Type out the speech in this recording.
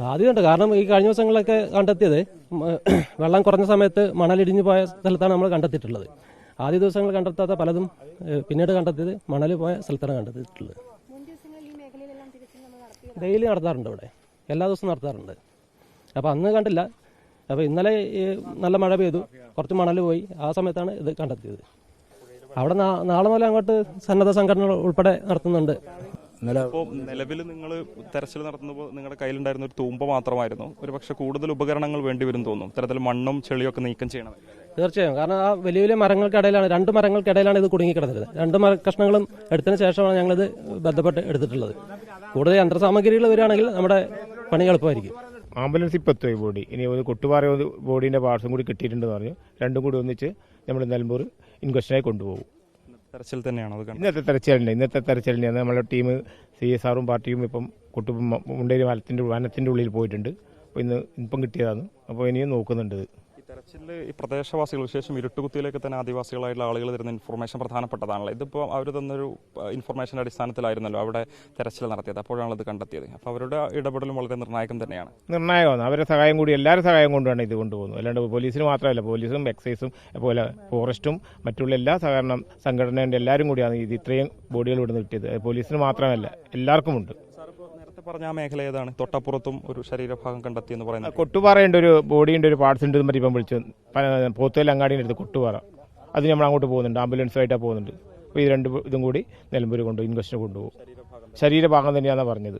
സാധ്യതയുണ്ട്. കാരണം ഈ കഴിഞ്ഞ ദിവസങ്ങളിലൊക്കെ കണ്ടെത്തിയത് വെള്ളം കുറഞ്ഞ സമയത്ത് മണലിടിഞ്ഞു പോയ സ്ഥലത്താണ് നമ്മൾ കണ്ടെത്തിയിട്ടുള്ളത്. ആദ്യ ദിവസങ്ങൾ കണ്ടെത്താത്ത പലതും പിന്നീട് കണ്ടെത്തിയത് മണൽ പോയ സ്ഥലത്താണ് കണ്ടെത്തിയിട്ടുള്ളത്. ഡെയിലി നടത്താറുണ്ട് ഇവിടെ. എല്ലാ ദിവസവും നടത്താറുണ്ട്. അപ്പോൾ അന്ന് കണ്ടില്ല. അപ്പോൾ ഇന്നലെ നല്ല മഴ പെയ്തു. കുറച്ച് മണൽ പോയി. ആ സമയത്താണ് ഇത് കണ്ടെത്തിയത്. അവിടെ നാളെ മുതൽ അങ്ങോട്ട് സന്നദ്ധ സംഘടനകൾ ഉൾപ്പെടെ നടത്തുന്നുണ്ട്. ഇപ്പോൾ നിലവിൽ നിങ്ങൾ തെരച്ചിൽ നടത്തുമ്പോൾ നിങ്ങളുടെ കയ്യിലുണ്ടായിരുന്ന ഒരു തൂമ്പ മാത്രമായിരുന്നു. ഒരു പക്ഷേ കൂടുതൽ ഉപകരണങ്ങൾ വേണ്ടി വരും തോന്നും. ഇത്തരത്തിൽ മണ്ണും ചെളിയൊക്കെ നീക്കം ചെയ്യണം. തീർച്ചയായും. കാരണം ആ വലിയ വലിയ മരങ്ങൾക്കിടയിലാണ് രണ്ട് മരങ്ങൾക്കിടയിലാണ് ഇത് കുടുങ്ങിക്കിടന്നത്. രണ്ട് മര കഷ്ണങ്ങളും എടുത്തതിന് ശേഷമാണ് ഞങ്ങളിത് ബന്ധപ്പെട്ട് എടുത്തിട്ടുള്ളത്. കൂടുതൽ യന്ത്രസാമഗ്രികൾ വരികയാണെങ്കിൽ നമ്മുടെ പണി എളുപ്പമായിരിക്കും. ആംബുലൻസ് ഇപ്പോൾ എത്തുമായി ബോഡി. ഇനി ഒരു കൊട്ടുപാറ ബോഡീന്റെ പാർട്സും കൂടി കിട്ടിയിട്ടുണ്ടെന്ന് പറഞ്ഞു. രണ്ടും കൂടി ഒന്നിച്ച് നമ്മൾ നിലമ്പൂർ ഇൻക്വസ്റ്റിനായി കൊണ്ടുപോകും. തെരച്ചിൽ തന്നെയാണോ അത് ഇന്നത്തെ തെരച്ചിലിന്റെ ഇന്നത്തെ തെരച്ചിലിന്റെ നമ്മുടെ ടീം സി എസ് ആറും പാർട്ടിയും ഇപ്പം കുട്ടു മുണ്ടേരി വനത്തിന്റെ വനത്തിന്റെ ഉള്ളിൽ പോയിട്ടുണ്ട്. അപ്പോൾ ഇന്ന് ഇപ്പം കിട്ടിയതാണ്. അപ്പോൾ ഇനിയും നോക്കുന്നുണ്ട് തെരച്ചിലിൽ ഈ പ്രദേശവാസികൾ വിശേഷം ഇരുട്ടുകുത്തിയിലേക്ക് തന്നെ ആദിവാസികളായിട്ടുള്ള ആളുകൾ തരുന്ന ഇൻഫർമേഷൻ പ്രധാനപ്പെട്ടതാണല്ലോ ഇതിപ്പോൾ അവർ തന്നൊരു ഇൻഫർമേഷന്റെ അടിസ്ഥാനത്തിലായിരുന്നല്ലോ അവിടെ തെരച്ചിൽ നടത്തിയത്. അപ്പോഴാണ് ഇത് കണ്ടെത്തിയത്. അപ്പോൾ അവരുടെ ഇടപെടലും വളരെ നിർണായകം തന്നെയാണ്. നിർണായകമാണ്. അവരുടെ സഹായം കൂടി എല്ലാവരും സഹായം കൊണ്ടാണ് ഇത് കൊണ്ടുപോകുന്നത്. അല്ലാണ്ട് പോലീസിന് മാത്രമല്ല പോലീസും എക്സൈസും അതുപോലെ ഫോറസ്റ്റും മറ്റുള്ള എല്ലാ സഹകരണ സംഘടനയുടെ എല്ലാവരും കൂടിയാണ് ഇത് ഇത്രയും ബോഡികൾ ഇവിടെ നിന്ന് കിട്ടിയത് പോലീസിന് മാത്രമല്ല എല്ലാവർക്കും ഉണ്ട് സാർ ഇപ്പോൾ നേരത്തെ പറഞ്ഞ ആ മേഖല ഏതാണ്? തൊട്ടപ്പുറത്തും ഒരു ശരീരഭാഗം കണ്ടെത്തി എന്ന് പറയുന്നത് കൊട്ടുപാറയുണ്ട് ഒരു ബോഡിയുടെ ഒരു പാർട്സ് ഉണ്ട് എന്ന് ഇപ്പം വിളിച്ചു. പോത്തേൽ അങ്ങാടിന്റെ അടുത്ത് കൊട്ടുപാറ. അത് നമ്മൾ അങ്ങോട്ട് പോകുന്നുണ്ട്. ആംബുലൻസായിട്ടാണ് പോകുന്നുണ്ട്. അപ്പോൾ ഇത് രണ്ട് ഇതും കൂടി നിലമ്പൂർ കൊണ്ടുപോകും ഇൻക്വസ്റ്റിന് കൊണ്ടുപോകും. ശരീരഭാഗം തന്നെയാണ് പറഞ്ഞത്.